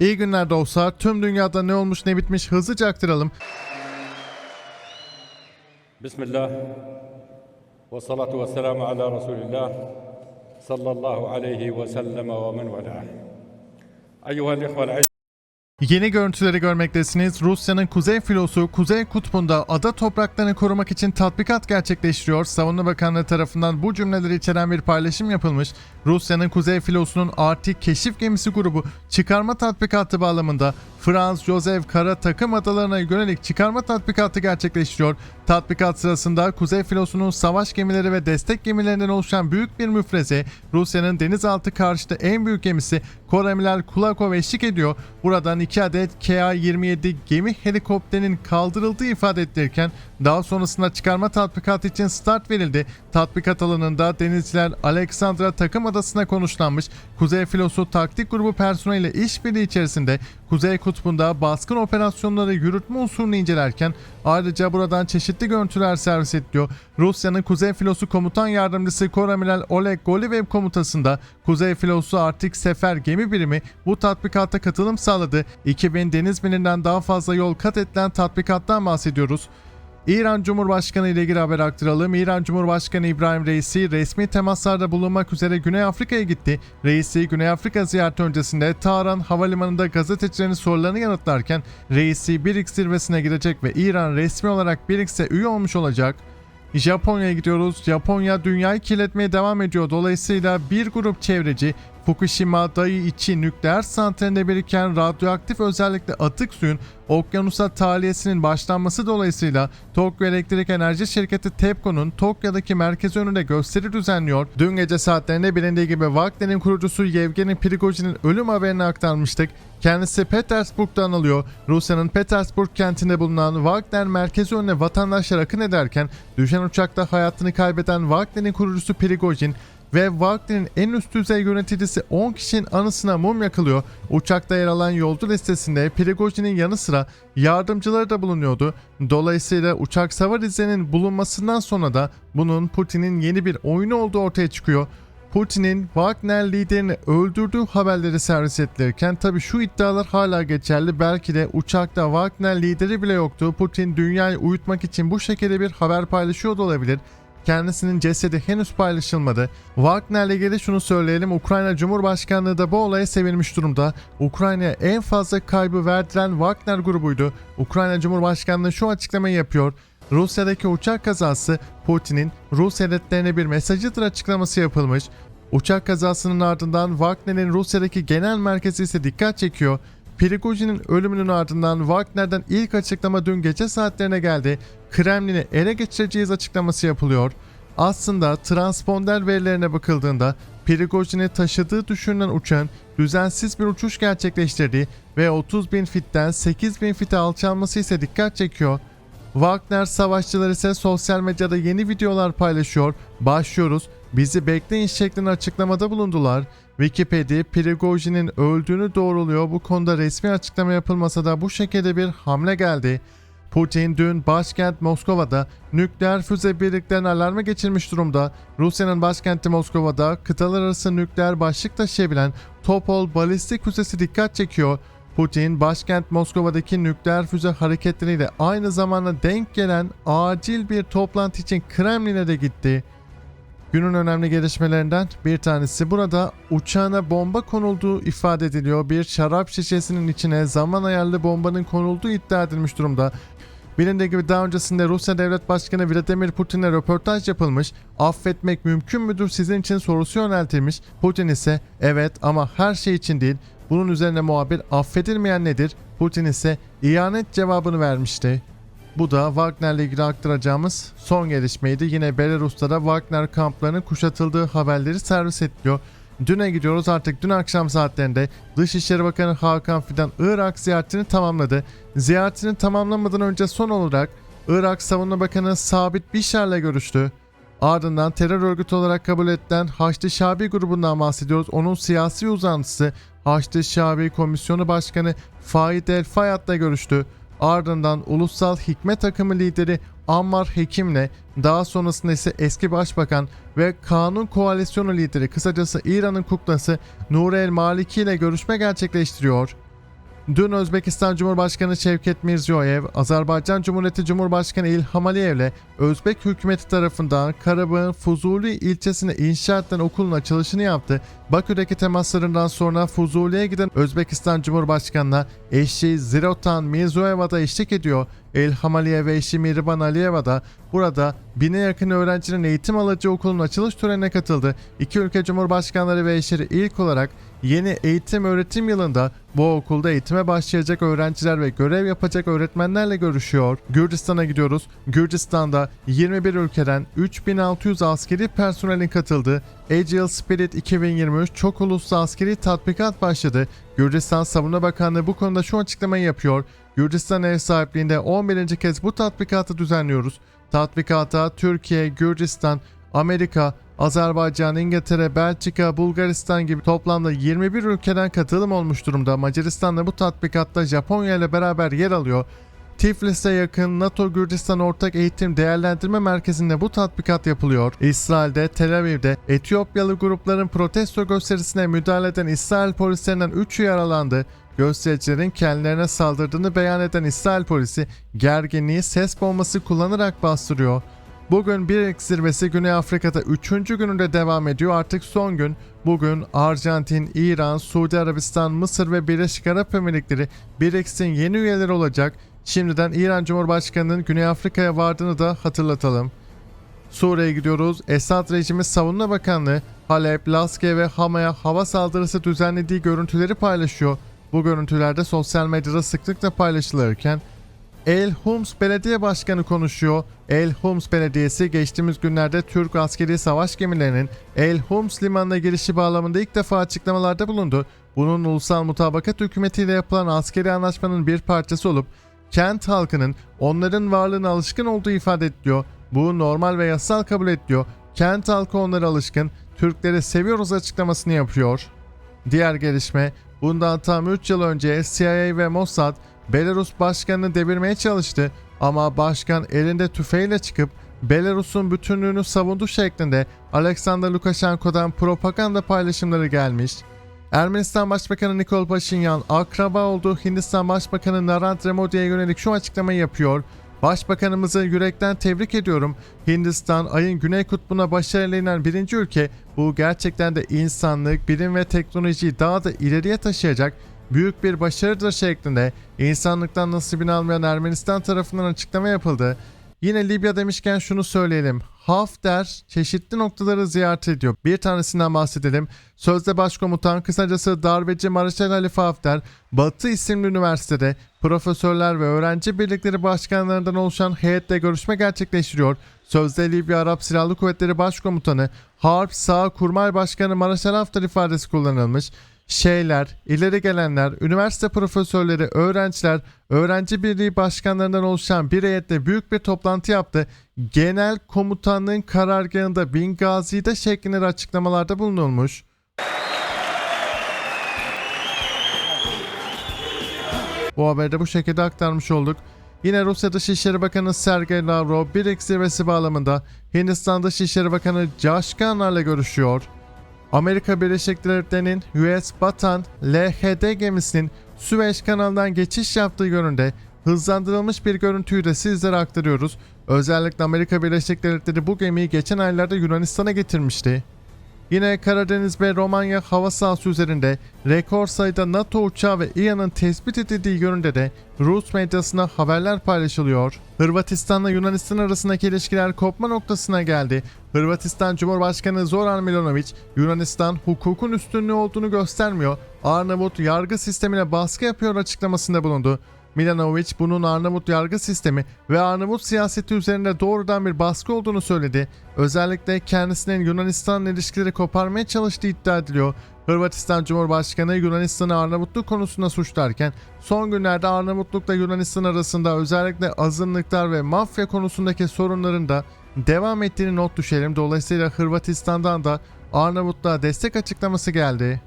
İyi günler dostlar. Tüm dünyada ne olmuş ne bitmiş hızlıca aktaralım. Bismillah. Ve salatu ve selamu ala Resulillah. Sallallahu aleyhi ve selleme ve men velah. Eyyuhel ihvel Yeni görüntüleri görmektesiniz. Rusya'nın kuzey filosu Kuzey Kutbu'nda ada topraklarını korumak için tatbikat gerçekleştiriyor. Savunma Bakanlığı tarafından bu cümleleri içeren bir paylaşım yapılmış. Rusya'nın kuzey filosunun Arctic keşif gemisi grubu çıkarma tatbikatı bağlamında Franz Josef Kara takım adalarına yönelik çıkarma tatbikatı gerçekleştiriyor. Tatbikat sırasında Kuzey filosunun savaş gemileri ve destek gemilerinden oluşan büyük bir müfreze Rusya'nın denizaltı karşıtı en büyük gemisi Koramiral Kulakov eşlik ediyor. Buradan iki adet KA-27 gemi helikopterinin kaldırıldığı ifade edilirken daha sonrasında çıkarma tatbikatı için start verildi. Tatbikat alanında denizciler Alexandra takım adasına konuşlanmış. Kuzey filosu taktik grubu personeliyle işbirliği içerisinde Kuzey Kutbu'nda baskın operasyonları yürütme unsurunu incelerken ayrıca buradan çeşitli görüntüler servis ediliyor. Rusya'nın Kuzey Filosu Komutan Yardımcısı Koramiral Oleg Golivev komutasında Kuzey Filosu Arctic Sefer gemi birimi bu tatbikata katılım sağladı. 2000 deniz milinden daha fazla yol kat edilen tatbikattan bahsediyoruz. İran Cumhurbaşkanı ile ilgili haber aktaralım. İran Cumhurbaşkanı İbrahim Reisi resmi temaslarda bulunmak üzere Güney Afrika'ya gitti. Reisi Güney Afrika ziyareti öncesinde Tahran Havalimanı'nda gazetecilerin sorularını yanıtlarken Reisi BRICS zirvesine girecek ve İran resmi olarak BRICS'e üye olmuş olacak. Japonya'ya gidiyoruz. Japonya dünyayı kirletmeye devam ediyor. Dolayısıyla bir grup çevreci Fukushima Daiichi nükleer santralinde biriken radyoaktif özellikle atık suyun okyanusa tahliyesinin başlanması dolayısıyla Tokyo Elektrik Enerji Şirketi TEPCO'nun Tokyo'daki merkezi önünde gösteri düzenliyor. Dün gece saatlerinde bilindiği gibi Wagner'in kurucusu Yevgeni Prigojin'in ölüm haberini aktarmıştık. Kendisi Petersburg'da anılıyor. Rusya'nın Petersburg kentinde bulunan Wagner merkezi önüne vatandaşlar akın ederken düşen uçakta hayatını kaybeden Wagner'in kurucusu Prigojin ve Wagner'in en üst düzey yöneticisi 10 kişinin anısına mum yakılıyor. Uçakta yer alan yolcu listesinde Prigojin'in yanı sıra yardımcıları da bulunuyordu. Dolayısıyla uçak savar izlerinin bulunmasından sonra da bunun Putin'in yeni bir oyunu olduğu ortaya çıkıyor. Putin'in Wagner liderini öldürdüğü haberleri servis edilirken tabi şu iddialar hala geçerli. Belki de uçakta Wagner lideri bile yoktu. Putin dünyayı uyutmak için bu şekilde bir haber paylaşıyor da olabilir. Kendisinin cesedi henüz paylaşılmadı. Wagner'le ilgili şunu söyleyelim. Ukrayna Cumhurbaşkanlığı da bu olaya sevinmiş durumda. Ukrayna'ya en fazla kaybı verdiren Wagner grubuydu. Ukrayna Cumhurbaşkanlığı şu açıklamayı yapıyor. Rusya'daki uçak kazası Putin'in Rus hedeflerine bir mesajıdır açıklaması yapılmış. Uçak kazasının ardından Wagner'in Rusya'daki genel merkezi ise dikkat çekiyor. Prigojin'in ölümünün ardından Wagner'den ilk açıklama dün gece saatlerine geldi. Kremlin'i ele geçireceğiz açıklaması yapılıyor. Aslında transponder verilerine bakıldığında Prigojin'i taşıdığı düşünülen uçağın düzensiz bir uçuş gerçekleştirdiği ve 30 bin fitten 8 bin fite alçalması ise dikkat çekiyor. Wagner savaşçıları ise sosyal medyada yeni videolar paylaşıyor. Başlıyoruz. Bizi bekleyin şeklinde açıklamada bulundular. Wikipedia Prigojin'in öldüğünü doğruluyor. Bu konuda resmi açıklama yapılmasa da bu şekilde bir hamle geldi. Putin dün başkent Moskova'da nükleer füze birliklerini alarma geçirmiş durumda. Rusya'nın başkenti Moskova'da kıtalar arası nükleer başlık taşıyabilen Topol balistik füzesi dikkat çekiyor. Putin başkent Moskova'daki nükleer füze hareketleriyle aynı zamanda denk gelen acil bir toplantı için Kremlin'e de gitti. Günün önemli gelişmelerinden bir tanesi burada uçağına bomba konulduğu ifade ediliyor. Bir şarap şişesinin içine zaman ayarlı bombanın konulduğu iddia edilmiş durumda. Bilindiği gibi daha öncesinde Rusya Devlet Başkanı Vladimir Putin'e röportaj yapılmış. Affetmek mümkün müdür sizin için sorusu yöneltilmiş. Putin ise evet ama her şey için değil. Bunun üzerine muhabir affedilmeyen nedir? Putin ise ihanet cevabını vermişti. Bu da Wagner'le ilgili aktaracağımız son gelişmeydi. Yine Belarus'ta da Wagner kamplarının kuşatıldığı haberleri servis ediliyor. Düne gidiyoruz artık dün akşam saatlerinde Dışişleri Bakanı Hakan Fidan Irak ziyaretini tamamladı. Ziyaretini tamamlamadan önce son olarak Irak Savunma Bakanı Sabit Bişar'la görüştü. Ardından terör örgütü olarak kabul edilen Haçlı Şabi grubundan bahsediyoruz. Onun siyasi uzantısı Haçlı Şabi Komisyonu Başkanı Faid El Fayad'la görüştü. Ardından Ulusal Hikmet Takımı lideri Ammar Hekim'le daha sonrasında ise eski başbakan ve Kanun Koalisyonu lideri kısacası İran'ın kuklası Nur El Maliki ile görüşme gerçekleştiriyor. Dün Özbekistan Cumhurbaşkanı Şevket Mirziyoyev, Azerbaycan Cumhuriyeti Cumhurbaşkanı İlham Aliyev ile Özbek hükümeti tarafından Karabağ'ın Fuzuli ilçesine inşa edilen okulun açılışını yaptı. Bakü'deki temaslarından sonra Fuzuli'ye giden Özbekistan Cumhurbaşkanı'na eşi Zirotan Mirziyoyeva da eşlik ediyor. İlham Aliyev ve eşi Miriban Aliyeva da burada bine yakın öğrencinin eğitim alacağı okulun açılış törenine katıldı. İki ülke cumhurbaşkanları ve eşleri ilk olarak yeni eğitim öğretim yılında bu okulda eğitime başlayacak öğrenciler ve görev yapacak öğretmenlerle görüşüyor. Gürcistan'a gidiyoruz. Gürcistan'da 21 ülkeden 3600 askeri personelin katıldığı Agile Spirit 2023 çok uluslu askeri tatbikat başladı. Gürcistan Savunma Bakanlığı bu konuda şu açıklamayı yapıyor. Gürcistan ev sahipliğinde 11. kez bu tatbikatı düzenliyoruz. Tatbikata Türkiye, Gürcistan, Amerika, Azerbaycan, İngiltere, Belçika, Bulgaristan gibi toplamda 21 ülkeden katılım olmuş durumda. Macaristan da bu tatbikatta Japonya ile beraber yer alıyor. Tiflis'e yakın NATO Gürcistan Ortak Eğitim Değerlendirme Merkezi'nde bu tatbikat yapılıyor. İsrail'de, Tel Aviv'de Etiyopyalı grupların protesto gösterisine müdahale eden İsrail polislerinden 3'ü yaralandı. Göstericilerin kendilerine saldırdığını beyan eden İsrail polisi gerginliği ses bombası kullanarak bastırıyor. Bugün BRICS zirvesi Güney Afrika'da 3. gününde devam ediyor. Artık son gün. Bugün Arjantin, İran, Suudi Arabistan, Mısır ve Birleşik Arap Emirlikleri BRICS'in yeni üyeleri olacak. Şimdiden İran Cumhurbaşkanı'nın Güney Afrika'ya vardığını da hatırlatalım. Suriye'ye gidiyoruz. Esad rejimi Savunma Bakanlığı Halep, Laske ve Hama'ya hava saldırısı düzenlediği görüntüleri paylaşıyor. Bu görüntülerde sosyal medyada sıklıkla paylaşılırken El Hums Belediye Başkanı konuşuyor. El Hums Belediyesi geçtiğimiz günlerde Türk askeri savaş gemilerinin El Hums limanına girişi bağlamında ilk defa açıklamalarda bulundu. Bunun ulusal mutabakat hükümetiyle yapılan askeri anlaşmanın bir parçası olup kent halkının onların varlığına alışkın olduğu ifade ediliyor. Bu normal ve yasal kabul ediliyor. Kent halkı onlara alışkın, Türkleri seviyoruz açıklamasını yapıyor. Diğer gelişme bundan tam 3 yıl önce CIA ve Mossad Belarus başkanını devirmeye çalıştı ama başkan elinde tüfeğiyle çıkıp Belarus'un bütünlüğünü savundu şeklinde Alexander Lukashenko'dan propaganda paylaşımları gelmiş. Ermenistan Başbakanı Nikol Paşinyan akraba olduğu Hindistan Başbakanı Narendra Modi'ye yönelik şu açıklamayı yapıyor. Başbakanımızı yürekten tebrik ediyorum. Hindistan ayın güney kutbuna başarıyla inen birinci ülke. Bu gerçekten de insanlık, bilim ve teknolojiyi daha da ileriye taşıyacak büyük bir başarıdır şeklinde insanlıktan nasibini almayan Ermenistan tarafından açıklama yapıldı. Yine Libya demişken şunu söyleyelim. Hafter çeşitli noktaları ziyaret ediyor. Bir tanesinden bahsedelim. Sözde başkomutan kısacası darbeci Mareşal Halife Hafter, Batı isimli üniversitede profesörler ve öğrenci birlikleri başkanlarından oluşan heyetle görüşme gerçekleştiriyor. Sözde Libya Arap Silahlı Kuvvetleri Başkomutanı Harp Sağ Kurmay Başkanı Mareşal Hafter ifadesi kullanılmış şeyler, ileri gelenler, üniversite profesörleri, öğrenciler, öğrenci birliği başkanlarından oluşan bir heyetle büyük bir toplantı yaptı. Genel komutanlığın karargahında Bingazi'de şeklinde açıklamalarda bulunulmuş. Bu haberi de bu şekilde aktarmış olduk. Yine Rusya Dışişleri Bakanı Sergey Lavrov BRICS zirvesi bağlamında Hindistan Dışişleri Bakanı Josh Khan'larla görüşüyor. Amerika Birleşik Devletleri'nin US Batan LHD gemisinin Süveyş kanalından geçiş yaptığı yönünde hızlandırılmış bir görüntüyü de sizlere aktarıyoruz. Özellikle Amerika Birleşik Devletleri bu gemiyi geçen aylarda Yunanistan'a getirmişti. Yine Karadeniz ve Romanya hava sahası üzerinde rekor sayıda NATO uçağı ve İHA'nın tespit edildiği yönünde de Rus medyasına haberler paylaşılıyor. Hırvatistan'la Yunanistan arasındaki ilişkiler kopma noktasına geldi. Hırvatistan Cumhurbaşkanı Zoran Milanovic, Yunanistan hukukun üstünlüğü olduğunu göstermiyor, Arnavut yargı sistemine baskı yapıyor açıklamasında bulundu. Milanovic bunun Arnavut yargı sistemi ve Arnavut siyaseti üzerinde doğrudan bir baskı olduğunu söyledi. Özellikle kendisinin Yunanistan ilişkileri koparmaya çalıştığı iddia ediliyor. Hırvatistan Cumhurbaşkanı Yunanistan'ı Arnavutluk konusunda suçlarken son günlerde Arnavutlukla Yunanistan arasında özellikle azınlıklar ve mafya konusundaki sorunların da devam ettiğini not düşelim. Dolayısıyla Hırvatistan'dan da Arnavutluğa destek açıklaması geldi.